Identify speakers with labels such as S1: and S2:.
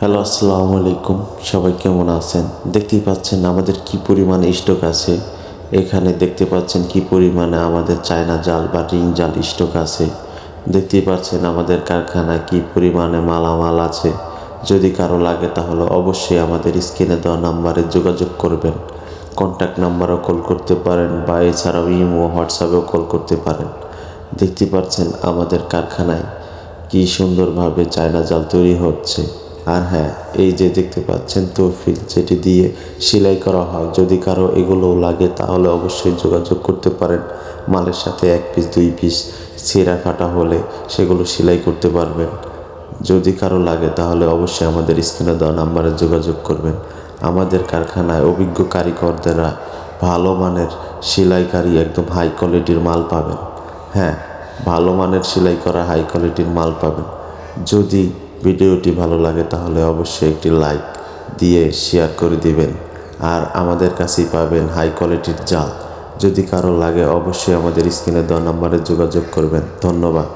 S1: Hello, আসসালামু আলাইকুম। সবাই কেমন আছেন? দেখতেই পাচ্ছেন আমাদের কি পরিমাণে স্টক আছে। এখানে দেখতে পাচ্ছেন কি পরিমাণে আমাদের চায়না জাল বা রিং জাল স্টক আছে। দেখতেই পাচ্ছেন আমাদের কারখানায় কি পরিমাণে মালামাল আছে। যদি কারও লাগে তাহলে অবশ্যই আমাদের স্ক্রিনে দেওয়া নাম্বারে যোগাযোগ করবেন। কন্ট্যাক্ট নাম্বারও কল করতে পারেন বা এছাড়াও ইমো, হোয়াটসঅ্যাপেও কল করতে পারেন। দেখতে পাচ্ছেন আমাদের কারখানায় কি সুন্দরভাবে চায়না জাল তৈরি হচ্ছে। আর হ্যাঁ এই যে দেখতে পাচ্ছেন তৌফিল যেটি দিয়ে সেলাই করা হয়। যদি কারও এগুলো লাগে, তাহলে অবশ্যই যোগাযোগ করতে পারেন। মালের সাথে এক পিস, দুই পিস ছেঁড়া ফাটা হলে সেগুলো সেলাই করতে পারবেন। যদি কারও লাগে, তাহলে অবশ্যই আমাদের স্ক্রিনে দেওয়া নাম্বারে যোগাযোগ করবেন। আমাদের কারখানায় অভিজ্ঞ কারিগরদেরা ভালো মানের সেলাইকারী, একদম হাই কোয়ালিটির মাল পাবেন। হ্যাঁ ভালো মানের সেলাই করা হাই কোয়ালিটির মাল পাবেন। যদি ভিডিওটি ভালো লাগে তাহলে অবশ্যই একটি লাইক দিয়ে শেয়ার করে দিবেন। আর আমাদের কাছেই পাবেন হাই কোয়ালিটির জাল। যদি কারও লাগে অবশ্যই আমাদের স্ক্রিনে দেওয়া নম্বরে যোগাযোগ করবেন। ধন্যবাদ।